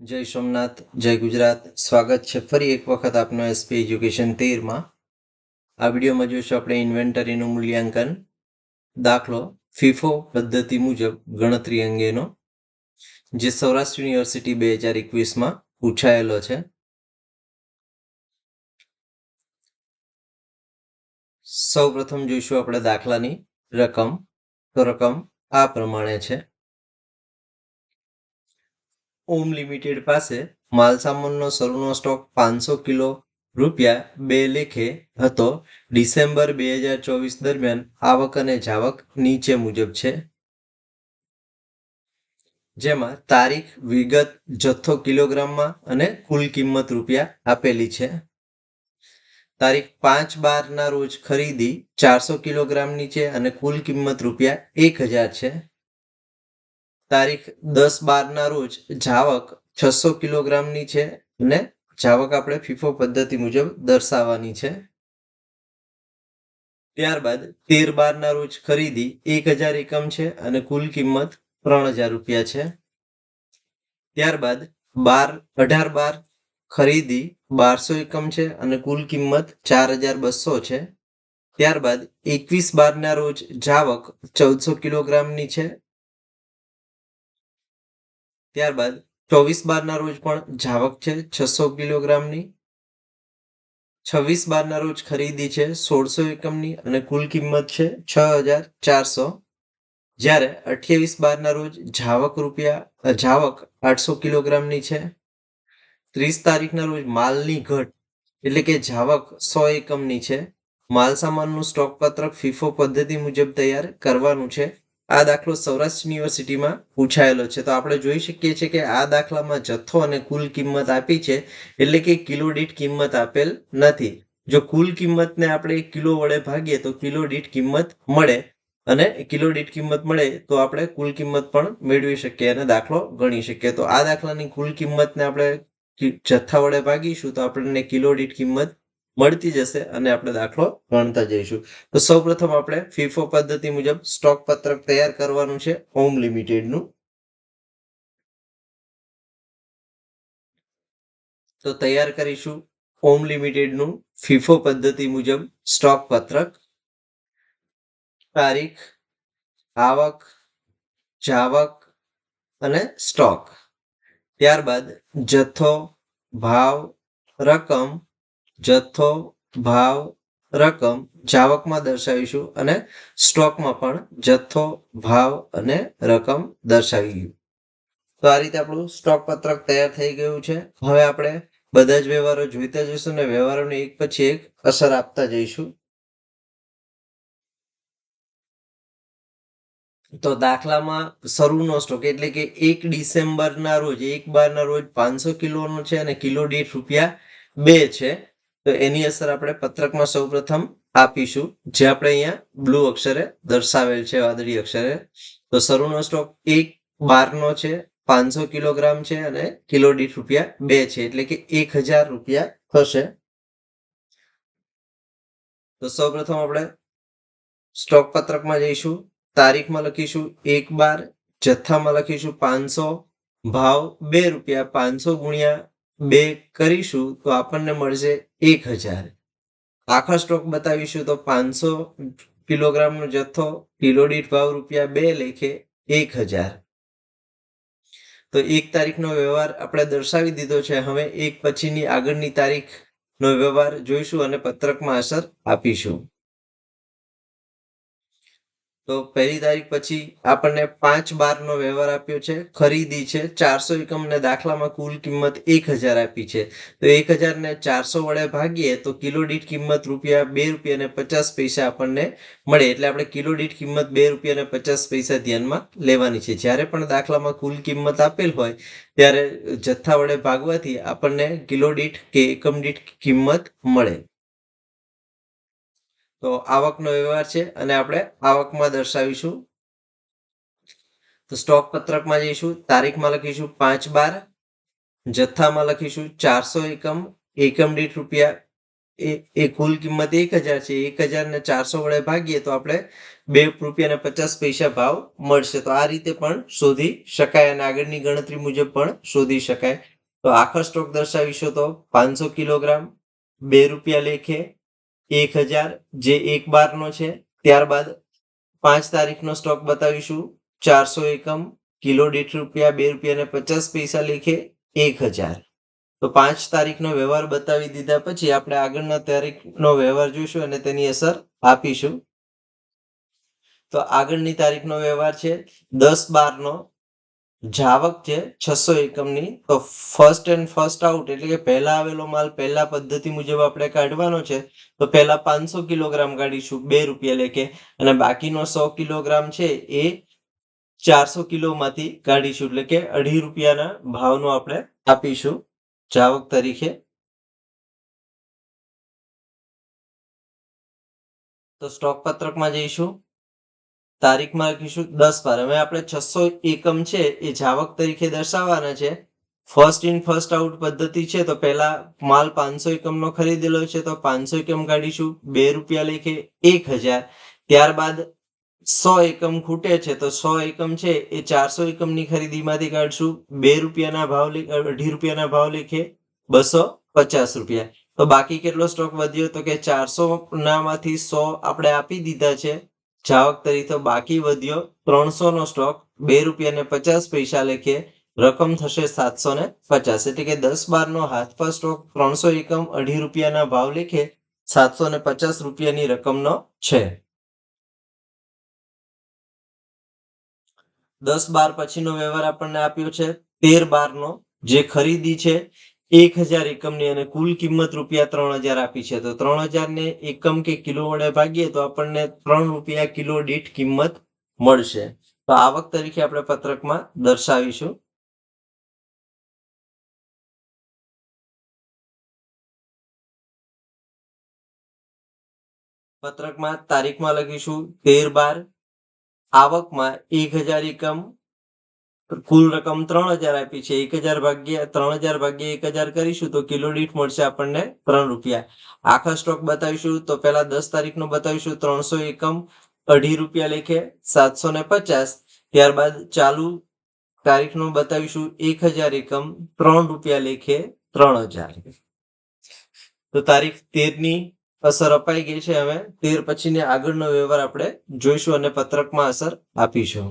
જય સોમનાથ, જય ગુજરાત. સ્વાગત છે ફરી એક વખત આપનો એસપી એજ્યુકેશન તેરમાં. આ વિડીયોમાં જોઈશું આપણે ઇન્વેન્ટરીનું મૂલ્યાંકન, દાખલો, ફીફો પદ્ધતિ મુજબ ગણતરી અંગેનો, જે સૌરાષ્ટ્ર યુનિવર્સિટી બે હજાર એકવીસમાં પૂછાયેલો છે. સૌ પ્રથમ જોઈશું આપણે દાખલાની રકમ. તો રકમ આ પ્રમાણે છે. ઓમ લિમિટેડ પાસે માલસામાનનો શરૂનો સ્ટોક પાંચસો કિલો રૂપિયા બે લેખે હતો. ડિસેમ્બર બે હજાર ચોવીસ દરમિયાન આવક અને જાવક નીચે મુજબ છે. જેમાં તારીખ, વિગત, જથ્થો કિલોગ્રામમાં અને કુલ કિંમત રૂપિયા આપેલી છે. તારીખ પાંચ બારના રોજ ખરીદી ચારસો કિલોગ્રામ નીચે અને કુલ કિંમત રૂપિયા એક હજાર છે. તારીખ દસ બારના રોજ જાવક છસો કિલોગ્રામની છે અને જાવક આપણે ફીફો પદ્ધતિ મુજબ દર્શાવવાની છે. ત્યારબાદ તેર બારના રોજ ખરીદી એક હજાર એકમ છે અને કુલ કિંમત ત્રણ હજાર રૂપિયા છે. ત્યારબાદ બાર, અઢાર બાર ખરીદી બારસો એકમ છે અને કુલ કિંમત ચાર હજાર બસો છે. ત્યારબાદ એકવીસ બારના રોજ જાવક ચૌદસો કિલોગ્રામની છે ત્યારબાદ ચોવીસ બારના રોજ પણ જાવક છે છસો કિલોગ્રામની. છવ્વીસ બારના રોજ ખરીદી છે સોળસો એકમની અને કુલ કિંમત છે છ હજાર ચારસો. જ્યારે અઠ્યાવીસ બારના રોજ જાવક રૂપિયા જાવક આઠસો કિલોગ્રામની છે. ત્રીસ તારીખના રોજ માલની ઘટ એટલે કે જાવક સો એકમની છે. માલ સામાનનું સ્ટોક પત્રક ફીફો પદ્ધતિ મુજબ તૈયાર કરવાનું છે. આ દાખલો સૌરાષ્ટ્ર યુનિવર્સિટીમાં પૂછાયેલો છે. તો આપણે જોઈ શકીએ છીએ કે આ દાખલામાં જથ્થો અને કુલ કિંમત આપી છે, એટલે કે કિલો દીઠ કિંમત આપેલ નથી. જો કુલ કિંમતને આપણે કિલો વડે ભાગીએ તો કિલો દીઠ કિંમત મળે અને કિલો દીઠ કિંમત મળે તો આપણે કુલ કિંમત પણ મેળવી શકીએ અને દાખલો ગણી શકીએ. તો આ દાખલાની કુલ કિંમતને આપણે જથ્થા વડે ભાગીશું તો આપણને કિલો દીઠ કિંમત મળતી જશે અને આપણે દાખલો ગણતા જઈશું. તો સૌ પ્રથમ આપણે ફીફો પદ્ધતિ મુજબ સ્ટોક પત્રક તૈયાર કરવાનું છે ઓમ લિમિટેડનું તો તૈયાર કરીશું ઓમ લિમિટેડનું ફીફો પદ્ધતિ મુજબ સ્ટોક પત્રક. તારીખ, આવક, જાવક અને સ્ટોક ત્યારબાદ જથ્થો, ભાવ, રકમ જથ્થો, ભાવ, રકમ જાવકમાં દર્શાવીશું અને સ્ટોકમાં પણ જથ્થો, ભાવ અને રકમ દર્શાવી તો આ રીતે આપણું સ્ટોક પત્રક તૈયાર થઈ ગયું છે. હવે આપણે બધા જ વ્યવહારો જોઈતા જઈશું અને વ્યવહારોને એક પછી એક અસર આપતા જઈશું. તો દાખલામાં શરૂનો સ્ટોક એટલે કે એક ડિસેમ્બરના રોજ, એક બારના રોજ પાંચસો કિલોનો છે અને કિલો દીઠ રૂપિયા બે છે. તો એની અસર આપણે પત્રકમાં સૌપ્રથમ આપીશું. જે આપણે અહીંયા બ્લુ અક્ષરે દર્શાવેલ છે, વાદળી અક્ષરે. તો શરૂનો સ્ટોક એક બારનો છે, પાંચસો કિલોગ્રામ છે અને કિલો દીઠ રૂપિયા બે છે. એટલે કે એક હજાર રૂપિયા થશે. તો સૌપ્રથમ આપણે સ્ટોક પત્રકમાં જઈશું. તારીખમાં લખીશું એક બાર. જથ્થામાં લખીશું પાંચસો. ભાવ બે રૂપિયા, પાંચસો ગુણ્યા બે કરીશું તો આપણને મળશે એક હજાર. આખા સ્ટોક બતાવીશું તો પાંચસો કિલોગ્રામનો જથ્થો કિલો દીઠ ભાવ રૂપિયા બે લેખે એક હજાર. તો એક તારીખનો વ્યવહાર આપણે દર્શાવી દીધો છે. હવે એક પછીની આગળની તારીખનો વ્યવહાર જોઈશું અને પત્રકમાં અસર આપીશું. તો પહેલી તારીખ પછી આપણને પાંચ બારનો વ્યવહાર આપ્યો છે. ખરીદી છે. ચારસો એકમને દાખલામાં કુલ કિંમત એક હજાર આપી છે. તો એક હજારને ચારસો વડે ભાગીએ તો કિલો દીઠ કિંમત રૂપિયા બે રૂપિયા ને પચાસ પૈસા આપણને મળે. એટલે આપણે કિલો દીઠ કિંમત બે રૂપિયા ને પચાસ પૈસા ધ્યાનમાં લેવાની છે. જ્યારે પણ દાખલામાં કુલ કિંમત આપેલ હોય, ત્યારે જથ્થા વડે ભાગવાથી આપણને કિલો દીઠ કે એકમ દીઠ કિંમત મળે. તો આવકનો વ્યવહાર છે અને આપણે આવકમાં દર્શાવીશું. તો સ્ટોક પત્રકમાં જઈશું, તારીખમાં લખીશું પાંચ બાર, જથ્થામાં લખીશું ચારસો એકમ એકમ દીઠ રૂપિયા, એ કુલ કિંમત એક હજાર છે, એક હજાર ને ચારસો વડે ભાગીએ તો આપણે બે રૂપિયા ને પચાસ પૈસા ભાવ મળશે. તો આ રીતે પણ શોધી શકાય અને આગળની ગણતરી મુજબ પણ શોધી શકાય. તો આખો સ્ટોક દર્શાવીશું તો પાંચસો કિલોગ્રામ, બે રૂપિયા લેખે એક હજાર, જે એક બારનો છે. ત્યારબાદ પાંચ તારીખનો સ્ટોક બતાવીશું. ચારસો એકમ, કિલો દીઠ રૂપિયા, બે રૂપિયા ને પચાસ પૈસા લેખે એક હજાર. તો પાંચ તારીખનો વ્યવહાર બતાવી દીધા પછી આપણે આગળના તારીખનો વ્યવહાર જોઈશું અને તેની અસર આપીશું. તો આગળની તારીખનો વ્યવહાર છે દસ બારનો. જાવક છે, છસો એકમની. તો ફર્સ્ટ એન્ડ ફર્સ્ટ આઉટ એટલે કે પહેલા આવેલો માલ પહેલા પદ્ધતિ મુજબ આપણે કાઢવાનો છે, તો પહેલા પાંચસો કિલોગ્રામ કાઢીશું, બે રૂપિયા લેકે અને બાકીનો સો કિલોગ્રામ છે એ ચારસો કિલોમાંથી કાઢીશું, એટલે કે અઢી રૂપિયાના ભાવનો આપણે આપીશું, જાવક તરીકે. તો સ્ટોક પત્રકમાં જઈશું. તારીખમાં લખીશું દસ બાર. હવે આપણે છસો એકમ છે એ જાવક તરીકે દર્શાવવાના છે. ફર્સ્ટ ઇન ફર્સ્ટ આઉટ પદ્ધતિ છે, તો પહેલા માલ પાંચસો એકમનો ખરીદેલો છે, તો પાંચસો એકમ કાઢીશું. બે રૂપિયા લેખે એક હજાર. ત્યારબાદ સો એકમ ખૂટે છે, તો સો એકમ છે એ ચારસો એકમની ખરીદીમાંથી કાઢશું. બે રૂપિયાના ભાવ લે- અઢી રૂપિયાના ભાવ લેખે બસો પચાસ રૂપિયા. તો બાકી કેટલો સ્ટોક વધ્યો? તો કે ચારસો નામાંથી સો આપણે આપી દીધા છે. જાવક તરીકે બાકી વધ્યો. ત્રણસો નો સ્ટોક બે રૂપિયા ને પચાસ પૈસા લેખે રકમ થશે સાતસો ને પચાસ. એટલે કે દસ બાર નો હાથ પર સ્ટોક ત્રણસો એકમ અઢી રૂપિયાના ભાવ લેખે સાતસો ને પચાસ રૂપિયાની રકમનો છે. દસ બાર પછીનો વ્યવહાર આપણને આપ્યો છે. તેર બાર નો જે ખરીદી છે એક હજાર એકમની અને કુલ કિંમત રૂપિયા ત્રણ હજાર આપી છે. તો ત્રણ હજાર ને એકમ કે કિલો વડે ભાગીએ તો આપણને ત્રણ રૂપિયા કિલો દીઠ કિંમત મળશે. તો આવક તરીકે આપણે પત્રકમાં દર્શાવીશું. પત્રકમાં તારીખમાં લખીશું તેર બાર આવકમાં એક હજાર એકમ કુલ રકમ ત્રણ હજાર આપી છે, એક હજાર ભાગ્યા, ત્રણ હજાર ભાગ્યા એક હજાર કરીશું તો કિલો દીઠ મળશે આપણને ત્રણ રૂપિયા. આખા સ્ટોક બતાવીશું તો પહેલા દસ તારીખનો બતાવીશું, ત્રણસો એકમ અઢી રૂપિયા લેખે સાતસો ને પચાસ. ત્યારબાદ ચાલુ તારીખનો બતાવીશું, એક હજાર એકમ ત્રણ રૂપિયા લેખે ત્રણ હજાર. તો તારીખ તેરની અસર અપાઈ ગઈ છે હવે, તેર પછીની આગળનો વ્યવહાર આપણે જોઈશું અને પત્રકમાં અસર આપીશું.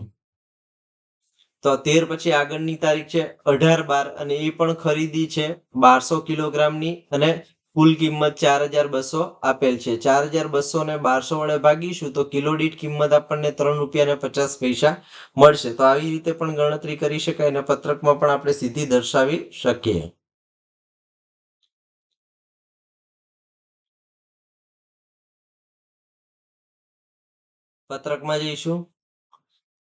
તો તેર પછી આગળની તારીખ છે અઢાર બાર અને એ પણ ખરીદી છે બારસો કિલોગ્રામની અને કુલ કિંમત ચાર હજાર બસો આપેલ છે. ચાર હજાર બસો ને બારસો વડે ભાગીશું તો કિલો દીઠ કિંમત આપણને ત્રણ રૂપિયા ને પચાસ પૈસા મળશે. તો આવી રીતે પણ ગણતરી કરી શકાય અને પત્રકમાં પણ આપણે સીધી દર્શાવી શકીએ. પત્રકમાં જઈશું.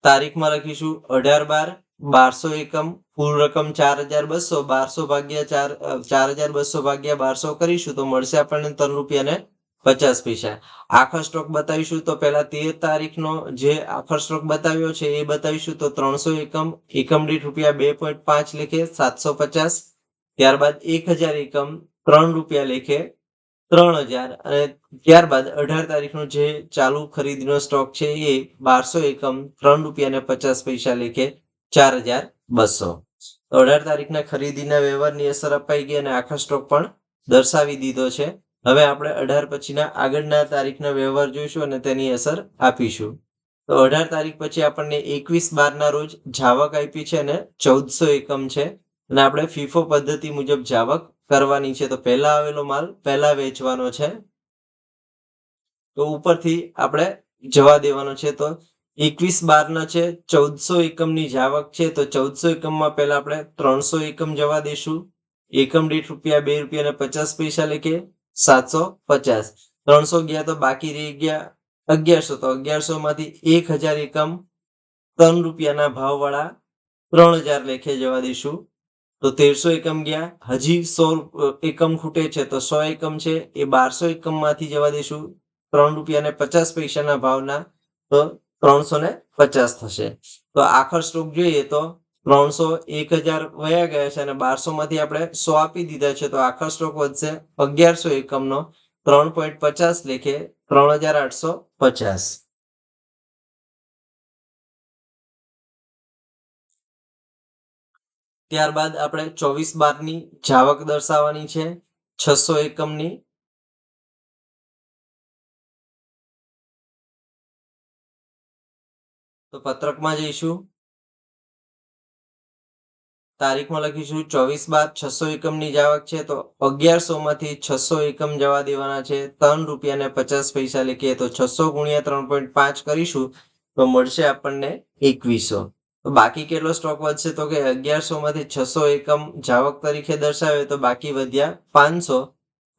તારીખમાં લખીશું અઢાર બાર બારસો એકમ, કુલ રકમ ચાર હજાર બસો, બારસો ભાગ્યા ચાર ચાર હજાર બસો ભાગ્યા બારસો કરીશું તો મળશે આપણને ત્રણ રૂપિયા ને પચાસ પૈસા. આખર સ્ટોક બતાવીશું તો પહેલા તેર તારીખનો જે આખર સ્ટોક બતાવ્યો છે એ બતાવીશું તો ત્રણસો એકમ એકમ દીઠ રૂપિયા બે પોઈન્ટ પાંચ લેખે સાતસો પચાસ, ત્યારબાદ એક હજાર એકમ, ત્રણ રૂપિયા લેખે ત્રણ હજાર. અને ત્યારબાદ અઢાર તારીખનો જે ચાલુ ખરીદીનો સ્ટોક છે એ બારસો એકમ ત્રણ રૂપિયા ને પચાસ પૈસા લેખે ચાર હજાર બસો. અઢાર તારીખના ખરીદીના વ્યવહારની અસર અપાઈ ગઈ અને આખા સ્ટોક પણ દર્શાવી દીધો છે. હવે આપણે અઢાર પછીના આગળના તારીખના વ્યવહાર જોઈશું અને તેની અસર આપીશું. તો અઢાર તારીખ પછી આપણને એકવીસ બારના રોજ જાવક આપી છે અને ચૌદસો એકમ છે. અને આપણે ફીફો પદ્ધતિ મુજબ જાવક કરવાની છે, તો પહેલા આવેલો માલ, પહેલા વેચવાનો છે. તો ઉપરથી આપણે જવા દેવાનો છે, તો એકવીસ બારના છે, ચૌદસો એકમની જાવક છે, તો ચૌદસો એકમમાં પહેલા આપણે ત્રણસો એકમ જવા દઈશું એકમ દીઠ રૂપિયા બે રૂપિયા ને પચાસ પૈસા લેખે સાતસો પચાસ. ત્રણસો ગયા તો બાકી રહી ગયા અગિયારસો, તો અગિયારસો માંથી એક હજાર એકમ ત્રણ રૂપિયાના ભાવવાળા ત્રણ હજાર લેખે જવા દઈશું તો તેરસો એકમ ગયા. હજી સો એકમ ખૂટે છે તો સો એકમ છે. એ બારસો એકમમાંથી જવા દઈશું ત્રણ રૂપિયા ને પચાસ પૈસાના ભાવના તો ત્રણસો ને પચાસ થશે. તો આખર સ્ટોક જોઈએ તો ત્રણસો એક હજાર વયા ગયા છે અને બારસો માંથી આપણે સો આપી દીધા છે તો આખર સ્ટોક વધશે અગિયારસો એકમનો ત્રણ પોઈન્ટ પચાસ લેખે ત્રણ હજાર આઠસો પચાસ. ત્યારબાદ આપણે ચોવીસ બારની જાવક દર્શાવવાની છે, છસો એકમની. તો પત્રકમાં જઈશું. તારીખમાં લખીશું, ચોવીસ બાર છસો એકમની જાવક છે, તો અગિયારસો માંથી છસો એકમ જવા દેવાના છે, ત્રણ રૂપિયાને પચાસ પૈસા લખીએ તો છસો ગુણ્યા ત્રણ પોઈન્ટ પાંચ કરીશું, તો મળશે આપણને એકવીસો. બાકી કેટલો સ્ટોક વધશે? તો કે અગિયારસો માંથી છસો એકમ જાવક તરીકે દર્શાવે તો બાકી વધ્યા પાંચસો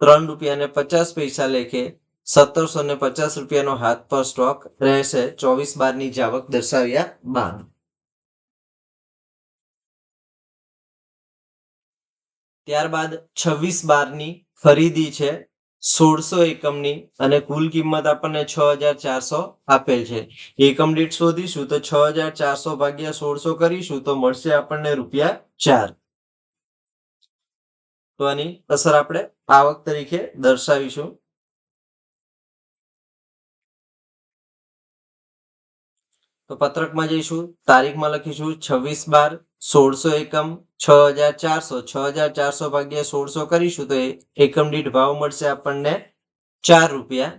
ત્રણ રૂપિયા ને પચાસ પૈસા લેખે સત્તરસો ને પચાસ રૂપિયાનો હાથ પર સ્ટોક રહેશે ચોવીસ બારની જાવક દર્શાવ્યા બાદ. ત્યારબાદ છવ્વીસ બારની ખરીદી છે. સોળસો એકમની અને કુલ કિંમત આપણને છ હજાર ચારસો આપેલ છે. એકમ દીઠ શોધીશું તો છ હજાર ચારસો ભાગ્યા સોળસો કરીશું તો મળશે આપણને રૂપિયા ચાર. તો આની અસર આપણે આવક તરીકે દર્શાવીશું. તો પત્રકમાં જઈશું. તારીખમાં લખીશું છવ્વીસ બાર સોળસો એકમ છ હજાર ચારસો. છ હજાર ચારસો ભાગ્યા સોળસો કરીશું તો એ એકમ દીઠ ભાવ મળશે આપણને ચાર રૂપિયા.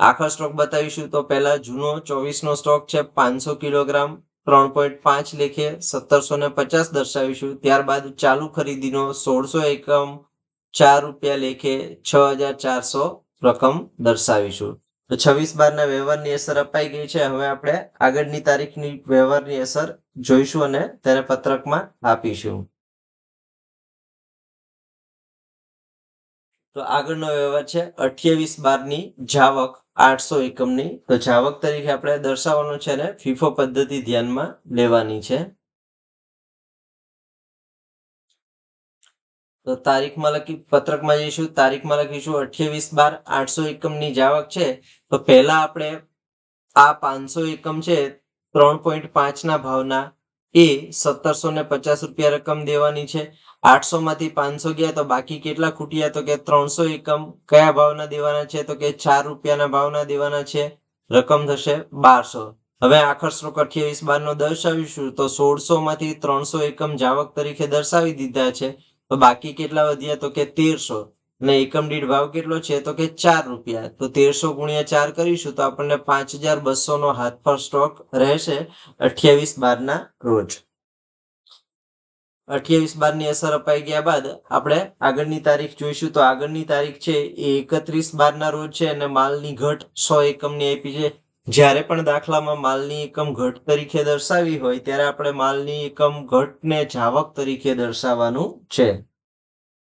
આખા સ્ટોક બતાવીશું તો પહેલા જૂનો ચોવીસનો સ્ટોક છે પાંચસો કિલોગ્રામ, ત્રણ પોઈન્ટ પાંચ લેખે સત્તરસો ને પચાસ દર્શાવીશું. ત્યારબાદ ચાલુ ખરીદીનો સોળસો એકમ ચાર રૂપિયા લેખે છ હજાર ચારસો રકમ દર્શાવીશું. તો છવ્વીસ બારના વ્યવહારની અસર અપાઈ ગઈ છે. હવે આપણે આગળની તારીખની વ્યવહારની અસર જોઈશું અને તેને પત્રકમાં આપીશું. તો આગળનો વ્યવહાર છે અઠ્યાવીસ બારની જાવક આઠસો એકમની. તો જાવક તરીકે આપણે દર્શાવવાનું છે ને ફીફો પદ્ધતિ ધ્યાનમાં લેવાની છે. તો તારીખમાં લખી પત્રકમાં જઈશું. તારીખમાં લખીશું અઠ્યાવીસ બાર આઠસો એકમની જાવક છે. તો પહેલા આપણે આ પાંચસો એકમ છે ત્રણ પોઈન્ટ પાંચના ભાવના એ સત્તરસો ને પચાસ રૂપિયા રકમ દેવાની છે. આઠસો માંથી પાંચસો ગયા તો બાકી કેટલા ખૂટ્યા? તો કે ત્રણસો એકમ કયા ભાવના દેવાના છે? તો કે ચાર રૂપિયાના ભાવના દેવાના છે. રકમ થશે બારસો. હવે આખર શ્લોક અઠ્યાવીસ બાર નો દર્શાવીશું. તો સોળસો માંથી ત્રણસો એકમ જાવક તરીકે દર્શાવી દીધા છે. તો બાકી કેટલા વધ્યા? તો કે તેરસો. અને એકમ દીઠ ભાવ કેટલો છે? તો કે ચાર રૂપિયા. તો તેરસો ગુણ્યા ચાર કરીશું તો આપણને પાંચ હજાર બસો નો હાથ પર સ્ટોક રહેશે અઠ્યાવીસ બાર ના રોજ. અઠ્યાવીસ બારની અસર અપાઈ ગયા બાદ આપણે આગળની તારીખ જોઈશું. તો આગળની તારીખ છે એ એકત્રીસ બાર ના રોજ છે અને માલની ઘટ સો એકમની આપી છે. જ્યારે પણ દાખલામાં માલની એકમ ઘટ તરીકે દર્શાવી હોય, ત્યારે આપણે માલની એકમ ઘટને જાવક તરીકે દર્શાવવાનું છે.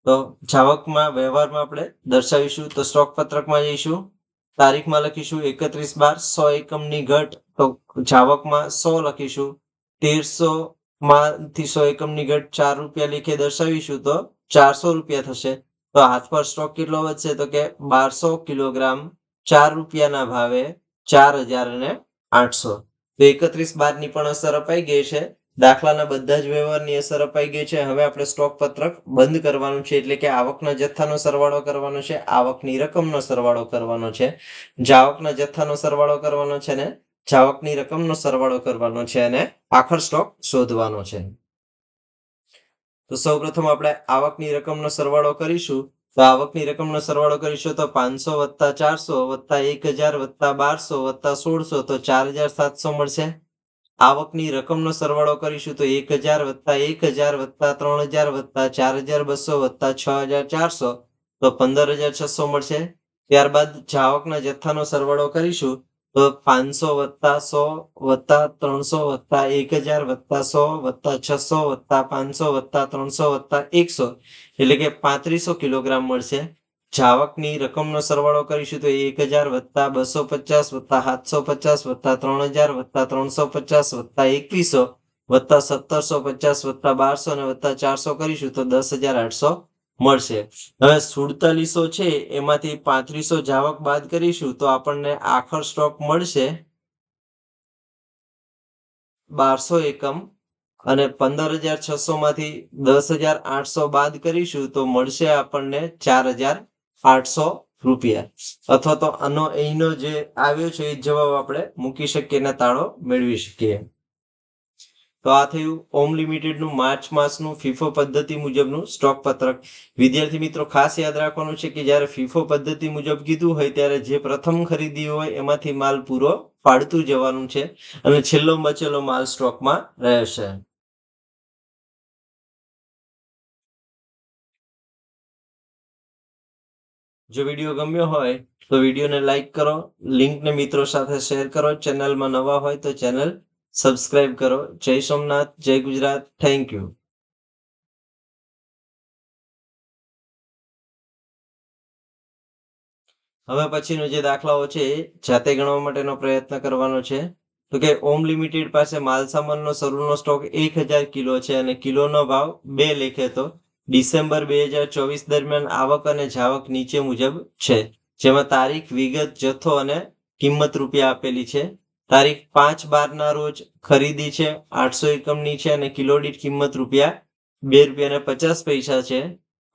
તો જાવકમાં, વ્યવહારમાં આપણે દર્શાવીશું, તો સ્ટોક પત્રકમાં જઈશું, તારીખમાં લખીશું એકત્રીસ બાર, સો એકમની ઘટ, તો જાવકમાં સો લખીશું, તેરસો માંથી સો એકમની ઘટ ચાર રૂપિયા લીખે દર્શાવીશું, તો ચારસો રૂપિયા થશે. તો હાથ પર સ્ટોક કેટલો વધશે? તો કે બારસો કિલોગ્રામ ચાર રૂપિયાના ભાવે ચાર હજાર ને આઠસો. તો એકત્રીસ બારની પણ અસર અપાઈ ગઈ છે. દાખલાના બધા જ વ્યવહારની અસર અપાઈ ગઈ છે. હવે આપણે સ્ટોક પત્રક બંધ કરવાનું છે, એટલે કે આવકના જથ્થાનો સરવાળો કરવાનો છે, આવકની રકમનો સરવાળો કરવાનો છે. જાવકના જથ્થાનો સરવાળો કરવાનો છે ને, જાવકની રકમનો સરવાળો કરવાનો છે અને આખર સ્ટોક શોધવાનો છે. તો સૌપ્રથમ આપણે આવકની રકમનો સરવાળો કરીશું. તો આવકની રકમનો સરવાળો કરીશું તો પાંચસો વત્તા ચારસો વત્તા એક હજાર વત્તા બારસો વત્તા સોળસો તો ચાર હજાર સાતસો મળશે. આવકની રકમનો સરવાળો કરીશું તો એક હજાર વત્તા એક હજાર વત્તા ત્રણ હજાર વત્તા ચાર હજાર બસો વત્તા છ હજાર ચારસો તો પંદર હજાર છસો મળશે. ત્યારબાદ જાવકના જથ્થાનો સરવાળો કરીશું પાંચસો વત્તા સો વત્તા ત્રણસો વત્તા એક હજાર વત્તા સો વત્તા છસો વત્તા પાંચસો વત્તા ત્રણસો વત્તા એકસો. એટલે કે પાંત્રીસો કિલોગ્રામ મળશે. જાવકની રકમનો સરવાળો કરીશું તો એક હજાર વત્તા બસો પચાસ વત્તા સાતસો પચાસ વત્તા ત્રણ હજાર વત્તા ત્રણસો પચાસ વત્તા એકવીસો વત્તા સત્તરસો પચાસ વત્તા બારસો અને વત્તા ચારસો કરીશું તો દસ હજાર આઠસો મળશે. હવે સુડતાલીસો છે, એમાંથી પાંત્રીસો જાવક બાદ કરીશું તો આપણને આખર સ્ટોક મળશે બારસો એકમ અને પંદર હજાર છસો માંથી દસ હજાર આઠસો બાદ કરીશું તો મળશે આપણને ચાર હજાર આઠસો રૂપિયા. અથવા તો આનો અહીંનો જે આવ્યો છે, એ જવાબ આપણે મૂકી શકીએ ને તાળો મેળવી શકીએ. તો આ થયું ઓમ લિમિટેડનું માર્ચ માસનું ફીફો પદ્ધતિ મુજબનું સ્ટોક પત્રક. વિદ્યાર્થી મિત્રો, ખાસ યાદ રાખવાનું છે કે જ્યારે ફીફો પદ્ધતિ મુજબ કીધું હોય ત્યારે જે પ્રથમ ખરીદી હોય એમાંથી માલ પૂરો પાડતું જવાનું છે અને છેલ્લો બચેલો માલ સ્ટોકમાં રહેશે. જો વીડિયો ગમ્યો હોય તો વિડીયોને લાઈક કરો, લિંકને મિત્રો સાથે શેર કરો. ચેનલમાં નવા હોય તો ચેનલ સબસ્ક્રાઇબ કરો. જય સોમનાથ, જય ગુજરાત. થેન્ક યુ હવે પછીનો જે દાખલાઓ છે, જાતે ગણવા માટેનો પ્રયત્ન કરવાનો છે. તો કે ઓમ લિમિટેડ પાસે માલસામાનનો શરૂનો સ્ટોક એક હજાર કિલો છે અને કિલોનો ભાવ બે લેખે તો ડિસેમ્બર બે હજાર ચોવીસ દરમિયાન આવક અને જાવક નીચે મુજબ છે. જેમાં તારીખ, વિગત, જથ્થો અને કિંમત રૂપિયા આપેલી છે. તારીખ પાંચ બારના રોજ ખરીદી છે, આઠસો એકમની છે અને કિલો દીઠ કિંમત રૂપિયા બે રૂપિયા પચાસ પૈસા છે.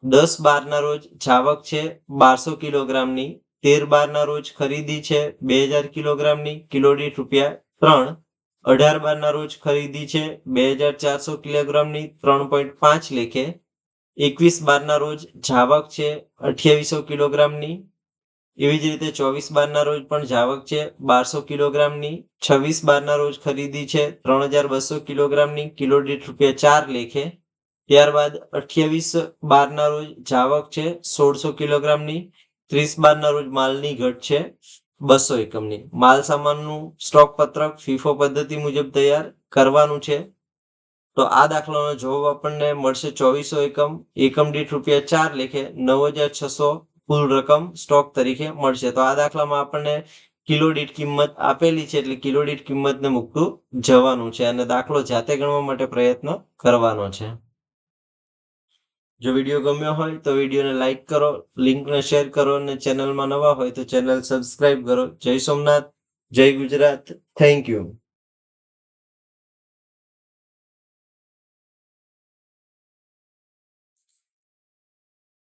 દસ બારના રોજ છાવક છે, બારસો કિલોગ્રામની. તેર બારના રોજ ખરીદી છે, બે હજાર કિલોગ્રામની, કિલો દીઠ રૂપિયા ત્રણ. અઢાર બારના રોજ ખરીદી છે, બે હજાર ચારસો કિલોગ્રામની, ત્રણ પોઈન્ટ પાંચ લેખે. એકવીસ બારના રોજ છાવક છે, અઠ્યાવીસો કિલોગ્રામની. એવી જ રીતે ચોવીસ બારના રોજ પણ જાવક છે. બારસો કિલોગ્રામની છવ્વીસ બારના રોજ ખરીદી છે. ત્રણ હજાર બસો કિલોગ્રામની કિલો દીઠ રૂપિયા ચાર લેખે. ત્યારબાદ અઠ્યાવીસ બારના રોજ જાવક છે. સોળસો કિલોગ્રામની ત્રીસ બારના રોજ માલની ઘટ છે. બસો એકમની. માલ સામાનનું સ્ટોક પત્રક ફીફો પદ્ધતિ મુજબ તૈયાર કરવાનું છે. તો આ દાખલાનો જવાબ આપણને મળશે ચોવીસો એકમ. એકમ દીઠ રૂપિયા ચાર લેખે નવ હજાર છસો કુલ રકમ સ્ટોક તરીકે મળશે. તો આ દાખલામાં આપણને કિલો દીઠ કિંમત આપેલી છે એટલે કિલો દીઠ કિંમતને મૂકતું જવાનું છે અને દાખલો જાતે ગણવા માટે પ્રયત્ન કરવાનો છે. જો વીડિયો ગમ્યો હોય તો વિડીયોને લાઇક કરો, લિંકને શેર કરો અને ચેનલમાં નવા હોય તો ચેનલ સબસ્ક્રાઇબ કરો. જય સોમનાથ, જય ગુજરાત. Thank you.